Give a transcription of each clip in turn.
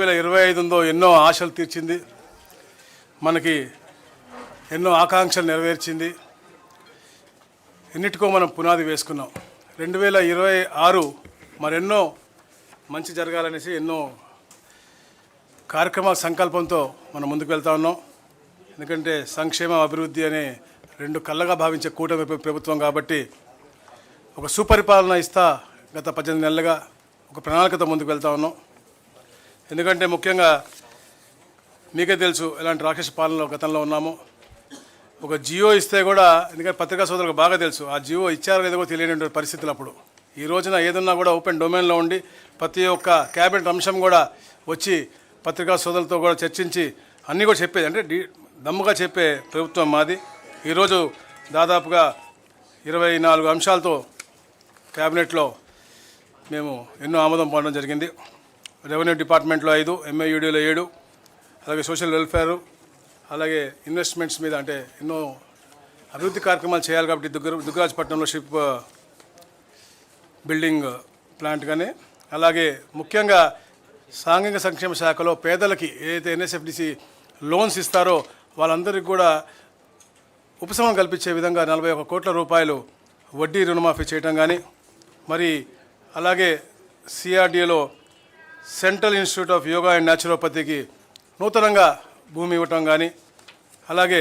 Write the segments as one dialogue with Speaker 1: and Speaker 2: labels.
Speaker 1: వేల ఇరవై ఐదుందో ఎన్నో ఆశలు తీర్చింది. మనకి ఎన్నో ఆకాంక్షలు నెరవేర్చింది. ఎన్నిటికో మనం పునాది వేసుకున్నాం. రెండు వేల ఇరవై ఆరు మరెన్నో మంచి జరగాలనేసి ఎన్నో కార్యక్రమ సంకల్పంతో మనం ముందుకు వెళ్తా ఉన్నాం. ఎందుకంటే సంక్షేమ అభివృద్ధి అనే రెండు కళ్ళగా భావించే కూటమి ప్రభుత్వం కాబట్టి ఒక సుపరిపాలన ఇస్తా గత పద్దెనిమిది నెలలుగా ఒక ప్రణాళికతో ముందుకు వెళ్తా ఉన్నాం. ఎందుకంటే ముఖ్యంగా మీకే తెలుసు ఎలాంటి రాక్షస పాలనలో గతంలో ఉన్నాము. ఒక జియో ఇస్తే కూడా ఎందుకంటే పత్రికా సోదరులకు బాగా తెలుసు ఆ జియో ఇచ్చారో లేదో తెలియని పరిస్థితులు అప్పుడు. ఈ రోజున ఏదన్నా కూడా ఓపెన్ డొమైన్లో ఉండి ప్రతి ఒక్క క్యాబినెట్ అంశం కూడా వచ్చి పత్రికా సోదరులతో కూడా చర్చించి అన్నీ కూడా చెప్పేది. అంటే దమ్ముగా చెప్పే ప్రభుత్వం మాది. ఈరోజు దాదాపుగా ఇరవై నాలుగు అంశాలతో క్యాబినెట్లో మేము ఎన్నో ఆమోదం పొందడం జరిగింది. రెవెన్యూ డిపార్ట్మెంట్లో ఐదు ఎంఏయుడిలో ఏడు అలాగే సోషల్ వెల్ఫేర్ అలాగే ఇన్వెస్ట్మెంట్స్ మీద అంటే ఎన్నో అభివృద్ధి కార్యక్రమాలు చేయాలి కాబట్టి దుగ్గర దుగ్గరాజపట్నంలో షిప్ బిల్డింగ్ ప్లాంట్ కానీ అలాగే ముఖ్యంగా సాంఘిక సంక్షేమ శాఖలో పేదలకి ఏదైతే ఎన్ఎస్ఎఫ్డిసి లోన్స్ ఇస్తారో వాళ్ళందరికీ కూడా ఉపశమనం కల్పించే విధంగా నలభై ఒక కోట్ల రూపాయలు వడ్డీ రుణమాఫీ చేయడం కానీ మరి అలాగే సిఆర్డిఏలో central institute of yoga and న్యాచురోపతికి నూతనంగా భూమి ఇవ్వటం కానీ అలాగే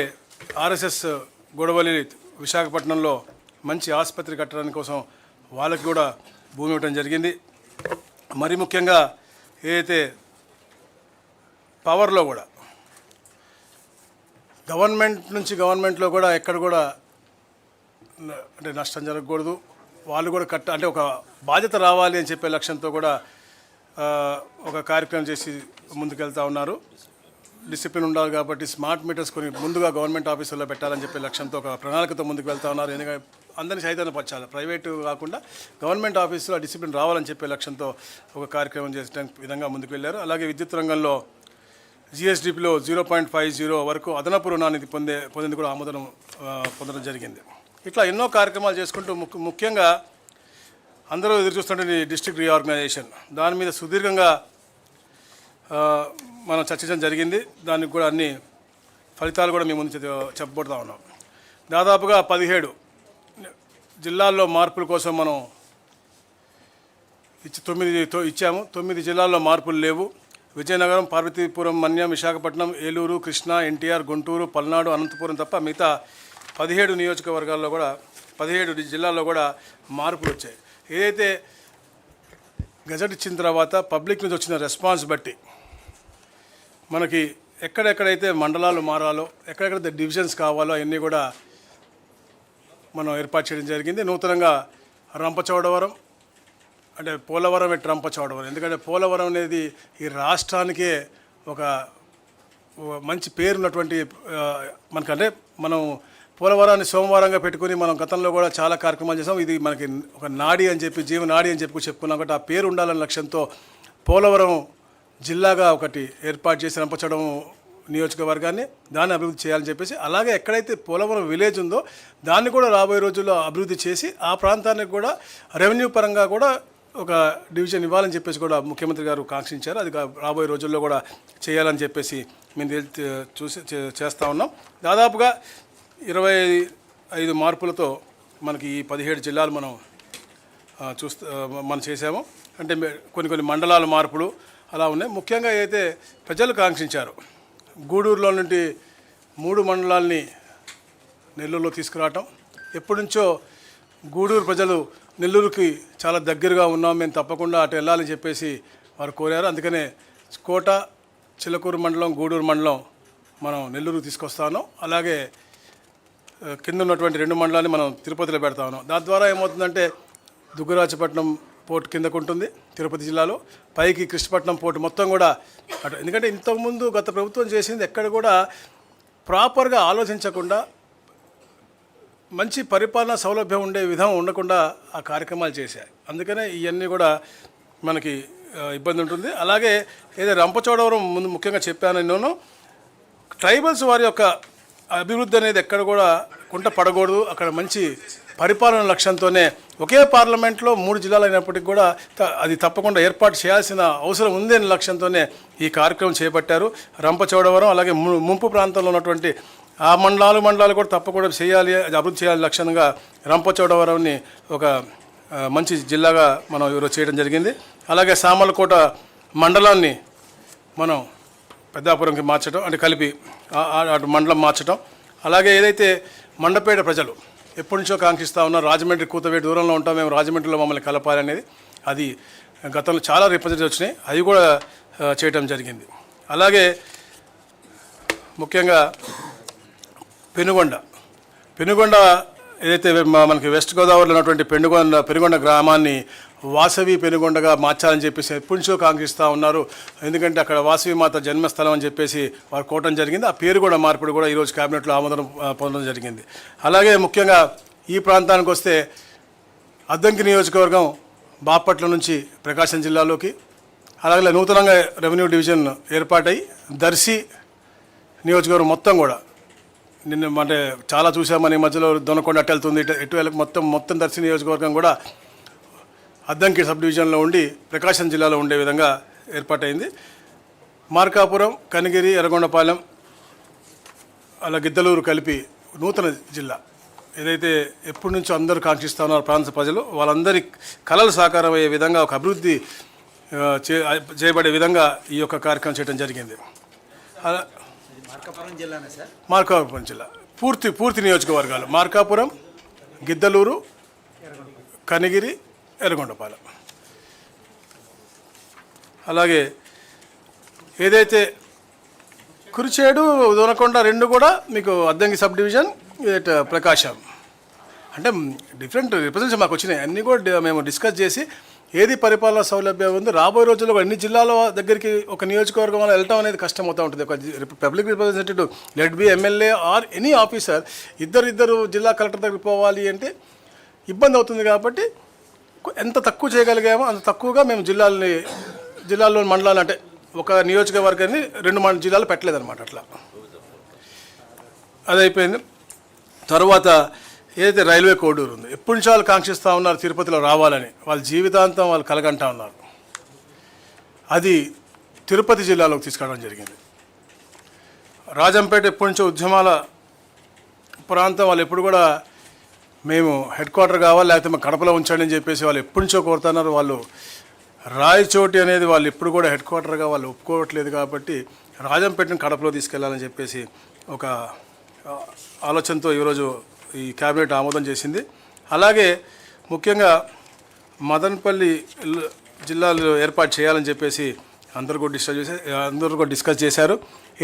Speaker 1: ఆర్ఎస్ఎస్ గొడవలి విశాఖపట్నంలో మంచి ఆసుపత్రి కట్టడానికి కోసం వాళ్ళకి కూడా భూమి ఇవ్వటం జరిగింది. మరి ముఖ్యంగా ఏదైతే పవర్లో కూడా గవర్నమెంట్ నుంచి గవర్నమెంట్లో కూడా ఎక్కడ కూడా అంటే నష్టం జరగకూడదు. వాళ్ళు కూడా కట్ట అంటే ఒక బాధ్యత రావాలి అని చెప్పే లక్ష్యంతో కూడా ఒక కార్యక్రమం చేసి ముందుకెళ్తా ఉన్నారు. డిసిప్లిన్ ఉండాలి కాబట్టి స్మార్ట్ మీటర్స్ కొన్ని ముందుగా గవర్నమెంట్ ఆఫీసుల్లో పెట్టాలని చెప్పే లక్ష్యంతో ఒక ప్రణాళికతో ముందుకు వెళ్తా ఉన్నారు. ఎందుకంటే అందరినీ చైతన్యపరచాలి ప్రైవేటు కాకుండా గవర్నమెంట్ ఆఫీసులో డిసిప్లిన్ రావాలని చెప్పే లక్ష్యంతో ఒక కార్యక్రమం చేసే విధంగా ముందుకు వెళ్ళారు. అలాగే విద్యుత్ రంగంలో జిఎస్డిపిలో జీరో పాయింట్ ఫైవ్ జీరో వరకు అదనపు రుణాన్ని పొందే పొందేందుకు కూడా ఆమోదనం పొందడం జరిగింది. ఇట్లా ఎన్నో కార్యక్రమాలు చేసుకుంటూ ముఖ్యంగా అందరూ ఎదురు చూస్తుంటే డిస్ట్రిక్ట్ రీఆర్గనైజేషన్ దాని మీద సుదీర్ఘంగా మనం చర్చించడం జరిగింది. దానికి కూడా అన్ని ఫలితాలు కూడా మేము ముందు చెప్పబడుతూ ఉన్నాం. దాదాపుగా పదిహేడు జిల్లాల్లో మార్పుల కోసం మనం ఇచ్చి తొమ్మిదితో ఇచ్చాము. తొమ్మిది జిల్లాల్లో మార్పులు లేవు. విజయనగరం పార్వతీపురం మన్యం విశాఖపట్నం ఏలూరు కృష్ణా ఎన్టీఆర్ గుంటూరు పల్నాడు అనంతపురం తప్ప మిగతా పదిహేడు నియోజకవర్గాల్లో కూడా పదిహేడు జిల్లాల్లో కూడా మార్పులు వచ్చాయి. ఏదైతే గజెట్ ఇచ్చిన తర్వాత పబ్లిక్ నుంచి వచ్చిన రెస్పాన్స్ బట్టి మనకి ఎక్కడెక్కడైతే మండలాలు మారాలో ఎక్కడెక్కడైతే డివిజన్స్ కావాలో అవన్నీ కూడా మనం ఏర్పాటు చేయడం జరిగింది. నూతనంగా రంపచోడవరం అంటే పోలవరం ఎట్ రంపచోడవరం. ఎందుకంటే పోలవరం అనేది ఈ రాష్ట్రానికే ఒక మంచి పేరున్నటువంటి మనకంటే మనం పోలవరాన్ని సోమవారంగా పెట్టుకుని మనం గతంలో కూడా చాలా కార్యక్రమాలు చేసాం ఇది మనకి ఒక నాడి అని చెప్పి జీవనాడి అని చెప్పి చెప్పుకున్నాం కాబట్టి ఆ పేరు ఉండాలనే లక్ష్యంతో పోలవరం జిల్లాగా ఒకటి ఏర్పాటు చేసి నంపచడం నియోజకవర్గాన్ని దాన్ని అభివృద్ధి చేయాలని చెప్పేసి అలాగే ఎక్కడైతే పోలవరం విలేజ్ ఉందో దాన్ని కూడా రాబోయే రోజుల్లో అభివృద్ధి చేసి ఆ ప్రాంతానికి కూడా రెవెన్యూ పరంగా కూడా ఒక డివిజన్ ఇవ్వాలని చెప్పేసి కూడా ముఖ్యమంత్రి గారు కాంక్షించారు. అది రాబోయే రోజుల్లో కూడా చేయాలని చెప్పేసి మేము చూసి చే- చేస్తూ ఉన్నాం. దాదాపుగా ఇరవై ఐదు మార్పులతో మనకి ఈ పదిహేడు జిల్లాలు మనం చూస్తూ మనం చేసాము అంటే కొన్ని కొన్ని మండలాల మార్పులు అలా ఉన్నాయి. ముఖ్యంగా అయితే ప్రజలు కాంక్షించారు గూడూరులో నుండి మూడు మండలాల్ని నెల్లూరులో తీసుకురావటం ఎప్పటి నుంచో గూడూరు ప్రజలు నెల్లూరుకి చాలా దగ్గరగా ఉన్నాం మేము తప్పకుండా అటు వెళ్ళాలని చెప్పేసి వారు కోరారు. అందుకనే కోట చిలకూరు మండలం గూడూరు మండలం మనం నెల్లూరుకు తీసుకొస్తాను. అలాగే కింద ఉన్నటువంటి రెండు మండలాన్ని మనం తిరుపతిలో పెడతా ఉన్నాం. దాని ద్వారా ఏమవుతుందంటే దుగ్గరాజపట్నం పోర్ట్ కిందకు ఉంటుంది తిరుపతి జిల్లాలో. పైకి కృష్ణపట్నం పోర్ట్ మొత్తం కూడా అటు ఎందుకంటే ఇంతకుముందు గత ప్రభుత్వం చేసింది ఎక్కడ కూడా ప్రాపర్గా ఆలోచించకుండా మంచి పరిపాలన సౌలభ్యం ఉండే విధం ఉండకుండా ఆ కార్యక్రమాలు చేశాయి. అందుకనే ఇవన్నీ కూడా మనకి ఇబ్బంది ఉంటుంది. అలాగే ఏదో రంపచోడవరం ముందు ముఖ్యంగా చెప్పాను నేను ట్రైబల్స్ వారి యొక్క అభివృద్ధి అనేది ఎక్కడ కూడా కుంట పడకూడదు. అక్కడ మంచి పరిపాలన లక్ష్యంతోనే ఒకే పార్లమెంట్లో మూడు జిల్లాలు అయినప్పటికీ కూడా అది తప్పకుండా ఏర్పాటు చేయాల్సిన అవసరం ఉంది అనే లక్ష్యంతోనే ఈ కార్యక్రమం చేపట్టారు. రంపచోడవరం అలాగే ముంపు ప్రాంతంలో ఉన్నటువంటి ఆ మండలాలు మండలాలు కూడా తప్పకుండా చేయాలి అది అభివృద్ధి చేయాలి లక్ష్యంగా రంపచోడవరంని ఒక మంచి జిల్లాగా మనం ఈరోజు చేయడం జరిగింది. అలాగే సామలకోట మండలాన్ని మనం పెద్దాపురంకి మార్చడం అంటే కలిపి అటు మండలం మార్చడం అలాగే ఏదైతే మండపేట ప్రజలు ఎప్పటి నుంచో కాంక్షిస్తూ ఉన్నారు రాజమండ్రి కూతవేటి దూరంలో ఉంటాం మేము రాజమండ్రిలో మమ్మల్ని కలపాలి అనేది అది గతంలో చాలా రిప్రజెంట్ వచ్చినాయి. అవి కూడా చేయటం జరిగింది. అలాగే ముఖ్యంగా పెనుగొండ. పెనుగొండ ఏదైతే మనకి వెస్ట్ గోదావరిలో ఉన్నటువంటి పెనుగొండ పెనుగొండ గ్రామాన్ని వాసవి పెనుగొండగా మార్చాలని చెప్పేసి ఎప్పటి నుంచో కాంక్షిస్తూ ఉన్నారు. ఎందుకంటే అక్కడ వాసవి మాత జన్మస్థలం అని చెప్పేసి వారు కోవటం జరిగింది. ఆ పేరు కూడా మార్పిడి కూడా ఈరోజు క్యాబినెట్లో ఆమోదం పొందడం జరిగింది. అలాగే ముఖ్యంగా ఈ ప్రాంతానికి వస్తే అద్దంకి నియోజకవర్గం బాపట్ల నుంచి ప్రకాశం జిల్లాలోకి అలాగే నూతనంగా రెవెన్యూ డివిజన్ ఏర్పాటై దర్శి నియోజకవర్గం మొత్తం కూడా. నిన్న అంటే చాలా చూసామని మధ్యలో దొనకొండ అటు వెళ్తుంది ఇటు మొత్తం మొత్తం దర్శి నియోజకవర్గం కూడా అద్దంకి సబ్ డివిజన్లో ఉండి ప్రకాశం జిల్లాలో ఉండే విధంగా ఏర్పాటైంది. మార్కాపురం కనిగిరి ఎర్రగొండపాలెం అలా గిద్దలూరు కలిపి నూతన జిల్లా. ఏదైతే ఎప్పటి నుంచో అందరూ కాంక్షిస్తా ఉన్నారు ప్రాంత ప్రజలు వాళ్ళందరి కళలు సాకారం అయ్యే విధంగా ఒక అభివృద్ధి చేయబడే విధంగా ఈ యొక్క కార్యక్రమం చేయడం జరిగింది.
Speaker 2: మార్కాపురం
Speaker 1: జిల్లా. పూర్తి పూర్తి నియోజకవర్గాలు. మార్కాపురం గిద్దలూరు కనిగిరి ఎర్రగొండపాలెం. అలాగే ఏదైతే కురిచేడు దొనకొండ రెండు కూడా మీకు అద్దంకి సబ్ డివిజన్ ప్రకాశం. అంటే డిఫరెంట్ రిప్రజెంట్స్ మాకు వచ్చినాయి. అన్నీ కూడా మేము డిస్కస్ చేసి ఏది పరిపాలన సౌలభ్యం ఉంది రాబోయే రోజుల్లో అన్ని జిల్లాల దగ్గరికి ఒక నియోజకవర్గం వల్ల వెళ్ళటం అనేది కష్టం అవుతూ ఉంటుంది. ఒక public representative let be MLA or any officer ఇద్దరు ఇద్దరు జిల్లా కలెక్టర్ దగ్గరికి పోవాలి అంటే ఇబ్బంది అవుతుంది కాబట్టి ఎంత తక్కువ చేయగలిగామో అంత తక్కువగా మేము జిల్లాలని జిల్లాల్లోని మండలాలు అంటే ఒక నియోజకవర్గాన్ని రెండు మండల జిల్లాలు పెట్టలేదన్నమాట అట్లా. అది అయిపోయింది తర్వాత ఏదైతే రైల్వే కోడూరు ఉంది ఎప్పటి నుంచి వాళ్ళు కాంక్షిస్తూ ఉన్నారు తిరుపతిలో రావాలని వాళ్ళ జీవితాంతం వాళ్ళు కలగంటా ఉన్నారు. అది తిరుపతి జిల్లాలోకి తీసుకురావడం జరిగింది. రాజంపేట ఎప్పటి నుంచో ఉద్యమాల ప్రాంతం వాళ్ళు ఎప్పుడు కూడా మేము హెడ్ క్వార్టర్ కావాలి లేకపోతే మా కడపలో ఉంచండి అని చెప్పేసి వాళ్ళు ఎప్పటి నుంచో కోరుతున్నారు. వాళ్ళు రాయచోటి అనేది వాళ్ళు ఎప్పుడు కూడా హెడ్ క్వార్టర్గా వాళ్ళు ఒప్పుకోవట్లేదు కాబట్టి రాజంపేటను కడపలో తీసుకెళ్ళాలని చెప్పేసి ఒక ఆలోచనతో ఈరోజు ఈ క్యాబినెట్ ఆమోదం చేసింది. అలాగే ముఖ్యంగా మదనపల్లి జిల్లాలో ఏర్పాటు చేయాలని చెప్పేసి అందరు కూడా డిస్కస్ చేసి అందరూ కూడా డిస్కస్ చేశారు.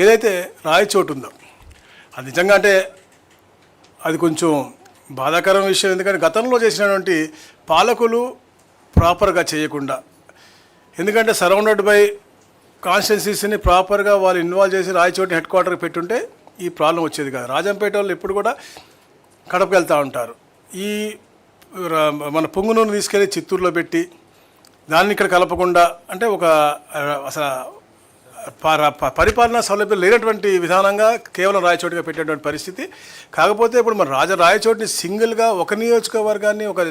Speaker 1: ఏదైతే రాయచోటు ఉందో అది నిజంగా అంటే అది కొంచెం బాధాకరం విషయం ఎందుకంటే గతంలో చేసినటువంటి పాలకులు ప్రాపర్గా చేయకుండా ఎందుకంటే సరౌండెడ్ బై కాన్స్టిట్యున్సీస్ని ప్రాపర్గా వాళ్ళు ఇన్వాల్వ్ చేసి రాయచోటి హెడ్ క్వార్టర్కి పెట్టుంటే ఈ ప్రాబ్లం వచ్చేది కాదు. రాజంపేట వాళ్ళు ఎప్పుడు కూడా కడపకి వెళ్తూ ఉంటారు. ఈ ర- మన పొంగునూరు తీసుకెళ్ళి చిత్తూరులో పెట్టి దాన్ని ఇక్కడ కలపకుండా అంటే ఒక అసలు పరిపాలనా సౌలభ్యం లేనటువంటి విధానంగా కేవలం రాయచోటిగా పెట్టేటువంటి పరిస్థితి. కాకపోతే ఇప్పుడు మన రాజ రాయచోటిని సింగిల్గా ఒక నియోజకవర్గాన్ని ఒక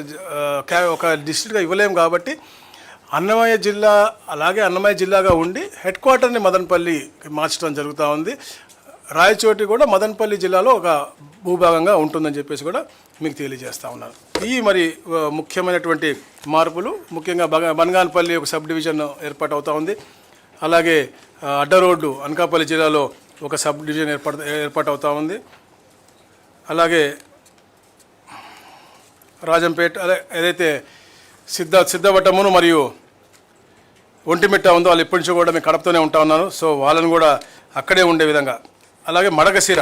Speaker 1: క్యా- ఒక డిస్ట్రిక్ట్గా ఇవ్వలేము కాబట్టి అన్నమయ్య జిల్లా అలాగే అన్నమయ్య జిల్లాగా ఉండి హెడ్ క్వార్టర్ని మదనపల్లి మార్చడం జరుగుతూ ఉంది. రాయచోటి కూడా మదనపల్లి జిల్లాలో ఒక భూభాగంగా ఉంటుందని చెప్పేసి కూడా మీకు తెలియజేస్తూ ఉన్నారు ఈ మరి ముఖ్యమైనటువంటి మార్పులు ముఖ్యంగా బగ బనగానపల్లి ఒక సబ్ డివిజన్ ఏర్పాటు అవుతూ ఉంది. అలాగే అడ్డ రోడ్డు అనకాపల్లి జిల్లాలో ఒక సబ్ డివిజన్ ఏర్పాటు ఏర్పాటు అవుతూ ఉంది. అలాగే రాజంపేట అదే ఏదైతే సిద్ధ సిద్ధవటమును మరియు ఒంటిమిట్ట ఉందో వాళ్ళు ఇప్పటి నుంచి కూడా మేము కడపతోనే ఉంటా ఉన్నాను. సో వాళ్ళని కూడా అక్కడే ఉండే విధంగా. అలాగే మడగసిర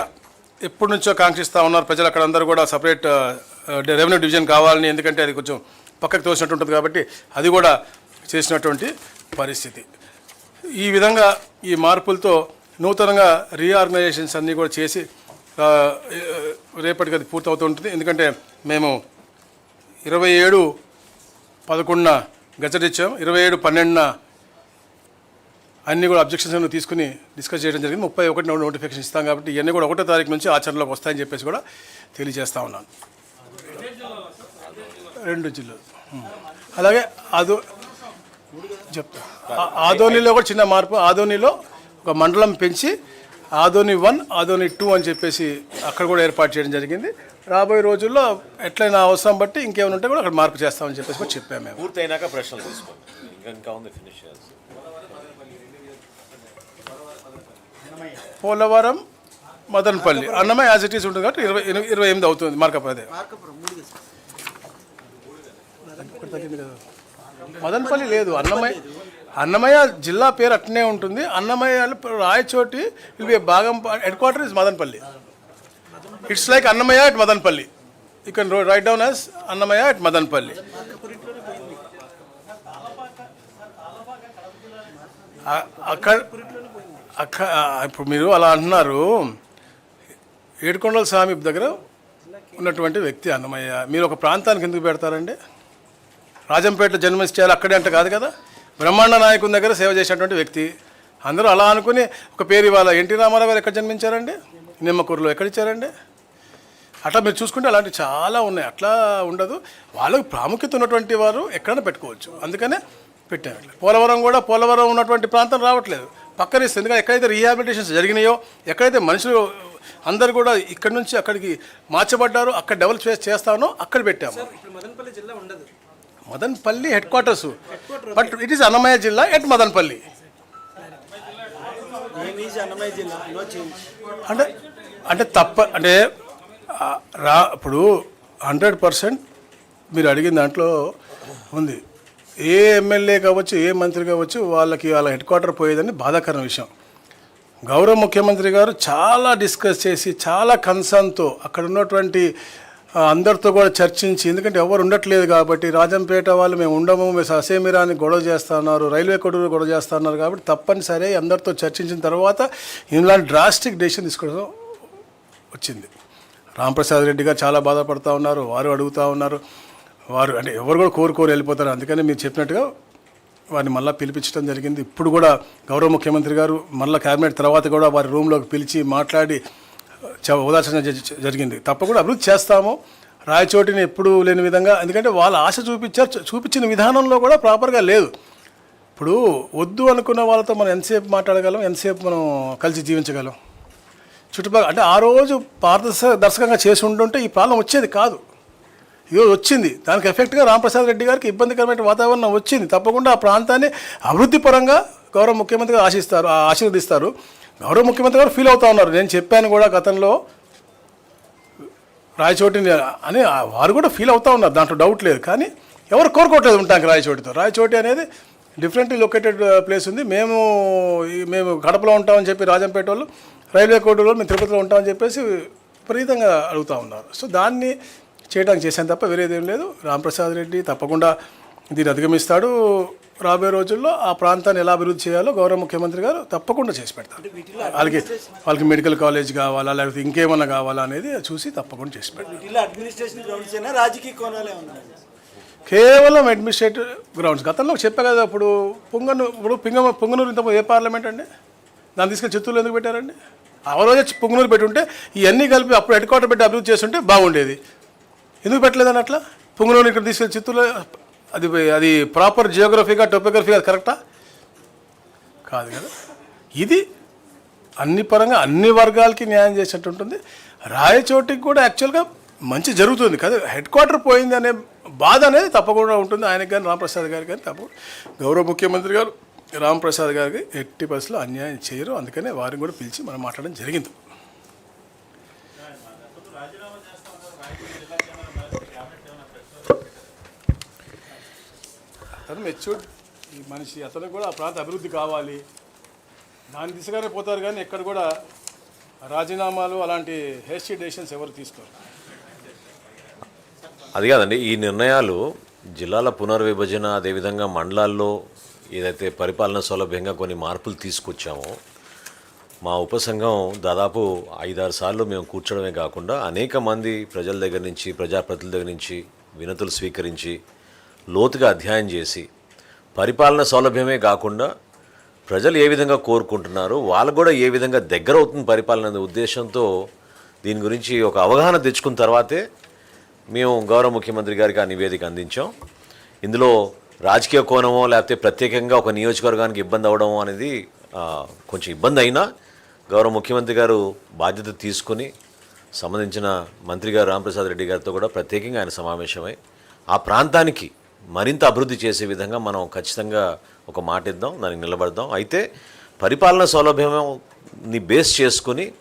Speaker 1: ఎప్పటి నుంచో కాంక్షిస్తూ ఉన్నారు ప్రజలు. అక్కడ అందరూ కూడా సపరేట్ రెవెన్యూ డివిజన్ కావాలని. ఎందుకంటే అది కొంచెం పక్కకు తోసినట్టు ఉంటుంది కాబట్టి అది కూడా చేసినటువంటి పరిస్థితి. ఈ విధంగా ఈ మార్పులతో నూతనంగా రీఆర్గనైజేషన్స్ అన్నీ కూడా చేసి రేపటికి అది పూర్తవుతుంటుంది ఎందుకంటే మేము ఇరవై ఏడు పదకొండున గజెట్ ఇచ్చాం. ఇరవై ఏడు పన్నెండున అన్ని కూడా అబ్జెక్షన్స్ తీసుకుని డిస్కస్ చేయడం జరిగింది. ముప్పై ఒకటి నోటిఫికేషన్ ఇస్తాం కాబట్టి ఇవన్నీ కూడా ఒకటో తారీఖు నుంచి ఆచరణలోకి వస్తాయని చెప్పేసి కూడా తెలియజేస్తా ఉన్నాను. రెండు జిల్లాలు. అలాగే అది చెప్తా. ఆదోనిలో కూడా చిన్న మార్పు. ఆదోనిలో ఒక మండలం పెంచి ఆదోని వన్ ఆదోని టూ అని చెప్పేసి అక్కడ కూడా ఏర్పాటు చేయడం జరిగింది. రాబోయే రోజుల్లో ఎట్లయినా అవసరం బట్టి ఇంకేమైనా ఉంటే కూడా అక్కడ మార్పు చేస్తామని చెప్పేసి కూడా చెప్పాము మేము.
Speaker 3: పూర్తయినాక ప్రశ్నలు తీసుకోండి. ఇంకా ఇంకా ఉంది ఫినిష్ చేయాల్సి.
Speaker 1: Polavaram Madanapalle. Annamayya as it is ఉంటుంది కాబట్టి ఇరవై ఇరవై- ఇరవై ఎనిమిది అవుతుంది మార్కప్ అదే. మదనపల్లి లేదు. అన్నమయ్య అన్నమయ్య జిల్లా పేరు అట్నే ఉంటుంది. అన్నమయ్య రాయచోటి విల్ బి భాగం headquarter is Madanapalle. It's like Annamayya at Madanapalle. You can write down as Annamayya at Madanapalle. అక్కడ అక్క ఇప్పుడు మీరు అలా అంటున్నారు. ఏడుకొండల స్వామి దగ్గర ఉన్నటువంటి వ్యక్తి అన్నమయ్య. మీరు ఒక ప్రాంతానికి ఎందుకు పెడతారండి? రాజంపేటలో జన్మించాలి అక్కడే అంటే కాదు కదా? బ్రహ్మాండ నాయకుని దగ్గర సేవ చేసినటువంటి వ్యక్తి. అందరూ అలా అనుకుని ఒక పేరు ఇవాళ ఎన్టీ రామారావు గారు ఎక్కడ జన్మించారండి? నిమ్మకూరులో ఎక్కడ ఇచ్చారండి? అట్లా మీరు చూసుకుంటే అలాంటివి చాలా ఉన్నాయి. అట్లా ఉండదు. వాళ్ళకు ప్రాముఖ్యత ఉన్నటువంటి వారు ఎక్కడైనా పెట్టుకోవచ్చు. అందుకనే పెట్టారు. పోలవరం కూడా పోలవరం ఉన్నటువంటి ప్రాంతం రావట్లేదు. పక్కన ఇస్తుంది ఎందుకంటే ఎక్కడైతే రీహాబిలిటేషన్స్ జరిగినాయో ఎక్కడైతే మనుషులు అందరు కూడా ఇక్కడ నుంచి అక్కడికి మార్చబడ్డారో అక్కడ డెవలప్ చేసి చేస్తానో అక్కడ పెట్టాము.
Speaker 2: మదనపల్లి జిల్లా ఉండదు.
Speaker 1: Madanapalle headquarters but it is Annamayya జిల్లా ఎట్ మదన్పల్లి అంటే అంటే తప్ప అంటే రా ఇప్పుడు హండ్రెడ్ పర్సెంట్ మీరు అడిగిన దాంట్లో ఉంది. ఏ ఎమ్మెల్యే కావచ్చు ఏ మంత్రి కావచ్చు వాళ్ళకి వాళ్ళ హెడ్ క్వార్టర్ పోయేదని బాధాకరం విషయం. గౌరవ ముఖ్యమంత్రి గారు చాలా డిస్కస్ చేసి చాలా కన్సర్న్తో అక్కడ ఉన్నటువంటి అందరితో కూడా చర్చించి ఎందుకంటే ఎవరు ఉండట్లేదు కాబట్టి రాజంపేట వాళ్ళు మేము ఉండము మేము అసేమిరాని గొడవ చేస్తున్నారు రైల్వే కొడుకు గొడవ చేస్తున్నారు కాబట్టి తప్పనిసరి అందరితో చర్చించిన తర్వాత ఇలాంటి డ్రాస్టిక్ డెసిషన్ తీసుకోవడం వచ్చింది. రాంప్రసాద్ రెడ్డి గారు చాలా బాధపడుతూ ఉన్నారు వారు అడుగుతూ ఉన్నారు వారు అంటే ఎవరు కూడా కోరుకోరు వెళ్ళిపోతారు. అందుకని మీరు చెప్పినట్టుగా వారిని మళ్ళీ పిలిపించడం జరిగింది. ఇప్పుడు కూడా గౌరవ ముఖ్యమంత్రి గారు మళ్ళీ క్యాబినెట్ తర్వాత కూడా వారి రూమ్లోకి పిలిచి మాట్లాడి ఓదార్చడం జ- జరిగింది. తప్పకుండా అభివృద్ధి చేస్తాము. రాయచోటిని ఎప్పుడు లేని విధంగా ఎందుకంటే వాళ్ళ ఆశ చూపించారు చూపించిన విధానంలో కూడా ప్రాపర్గా లేదు. ఇప్పుడు వద్దు అనుకున్న వాళ్ళతో మనం ఎంతసేపు మాట్లాడగలం ఎంతసేపు మనం కలిసి జీవించగలం? చుట్టుపక్కల అంటే ఆ రోజు పారదర్శ దర్శకంగా చేసి ఉంటుంటే ఈ ప్రాబ్లం వచ్చేది కాదు. ఈరోజు వచ్చింది. దానికి ఎఫెక్ట్గా రామప్రసాద్ రెడ్డి గారికి ఇబ్బందికరమైన వాతావరణం వచ్చింది. తప్పకుండా ఆ ప్రాంతాన్ని అభివృద్ధి పరంగా గౌరవ ముఖ్యమంత్రిగా ఆశిస్తారు ఆశీర్వదిస్తారు. గౌరవ ముఖ్యమంత్రి గారు ఫీల్ అవుతా ఉన్నారు. నేను చెప్పాను కూడా గతంలో రాయచోటిని అని వారు కూడా ఫీల్ అవుతా ఉన్నారు. దాంట్లో డౌట్ లేదు. కానీ ఎవరు కోరుకోవట్లేదు ఉంటానికి రాయచోటితో. రాయచోటి అనేది డిఫరెంట్లీ లొకేటెడ్ ప్లేస్ ఉంది. మేము మేము కడపలో ఉంటామని చెప్పి రాజంపేట వాళ్ళు రైల్వే కోర్టులో మేము తిరుపతిలో ఉంటామని చెప్పేసి విపరీతంగా అడుగుతూ ఉన్నారు. సో దాన్ని చేయడానికి చేశాను తప్ప వేరేదేం లేదు. రాంప్రసాద్ రెడ్డి తప్పకుండా దీన్ని అధిగమిస్తాడు. రాబోయే రోజుల్లో ఆ ప్రాంతాన్ని ఎలా అభివృద్ధి చేయాలో గౌరవ ముఖ్యమంత్రి గారు తప్పకుండా చేసి పెడతారు. వాళ్ళకి వాళ్ళకి మెడికల్ కాలేజ్ కావాలా లేకపోతే ఇంకేమన్నా కావాలా అనేది చూసి తప్పకుండా చేసి పెడతారు. కేవలం అడ్మినిస్ట్రేటివ్ గ్రౌండ్స్ గతంలో చెప్పా కదా ఇప్పుడు పొంగను ఇప్పుడు పింగ పొంగనూరు ఇంత ఏ పార్లమెంట్ అండి? దాన్ని తీసుకెళ్ళి చిత్తూరులో ఎందుకు పెట్టారండి? ఆ రోజే పొంగనూరు పెట్టుంటే ఇవన్నీ కలిపి అప్పుడు హెడ్ క్వార్టర్ పెట్టి అభివృద్ధి చేస్తుంటే బాగుండేది. ఎందుకు పెట్టలేదని అట్లా? పొంగనూరు ఇక్కడ తీసుకెళ్ళి చిత్తూరులో అది అది ప్రాపర్ జియోగ్రఫీగా టోపోగ్రఫీగా కరెక్టా కాదు కదా. ఇది అన్ని పరంగా అన్ని వర్గాలకి న్యాయం చేసినట్టు ఉంటుంది. రాయచోటికి కూడా యాక్చువల్గా మంచి జరుగుతుంది. కదా హెడ్ క్వార్టర్ పోయింది అనే బాధ అనేది తప్పకుండా ఉంటుంది. ఆయనకి కానీ రామప్రసాద్ గారికి కానీ తప్పకుండా గౌరవ ముఖ్యమంత్రి గారు రామప్రసాద్ గారికి ఎట్టి పరిస్థితుల్లో అన్యాయం చేయరు. అందుకనే వారిని కూడా పిలిచి మనం మాట్లాడడం జరిగింది. అతను మెచ్యూర్డ్ ఈ మనిషి. అతను కూడా ఆ ప్రాంత అభివృద్ధి కావాలి. దాని దిశగానే పోతారు కానీ ఎక్కడ కూడా రాజీనామాలు అలాంటి హేస్టీ డెసిషన్స్ ఎవరు తీసుకోరు.
Speaker 3: అది కాదండి ఈ నిర్ణయాలు జిల్లాల పునర్విభజన అదేవిధంగా మండలాల్లో ఏదైతే పరిపాలన సౌలభ్యంగా కొన్ని మార్పులు తీసుకొచ్చామో మా ఉపసంఘం దాదాపు ఐదారు సార్లు మేము కూర్చోడమే కాకుండా అనేక మంది ప్రజల దగ్గర నుంచి ప్రజాప్రతినిధుల దగ్గర నుంచి వినతులు స్వీకరించి లోతుగా అధ్యయనం చేసి పరిపాలన సౌలభ్యమే కాకుండా ప్రజలు ఏ విధంగా కోరుకుంటున్నారు వాళ్ళు కూడా ఏ విధంగా దగ్గర అవుతుంది పరిపాలన అనే ఉద్దేశంతో దీని గురించి ఒక అవగాహన తెచ్చుకున్న తర్వాతే మేము గౌరవ ముఖ్యమంత్రి గారికి ఆ నివేదిక అందించాం. ఇందులో రాజకీయ కోణమో లేకపోతే ప్రత్యేకంగా ఒక నియోజకవర్గానికి ఇబ్బంది అవడమో అనేది కొంచెం ఇబ్బంది అయినా గౌరవ ముఖ్యమంత్రి గారు బాధ్యత తీసుకుని సంబంధించిన మంత్రి గారు రామప్రసాద్ రెడ్డి గారితో కూడా ప్రత్యేకంగా ఆయన సమావేశమై ఆ ప్రాంతానికి మరింత అభివృద్ధి చేసే విధంగా మనం ఖచ్చితంగా ఒక మాట ఇద్దాం దానికి నిలబడదాం. అయితే పరిపాలన సౌలభ్యం ని బేస్ చేసుకుని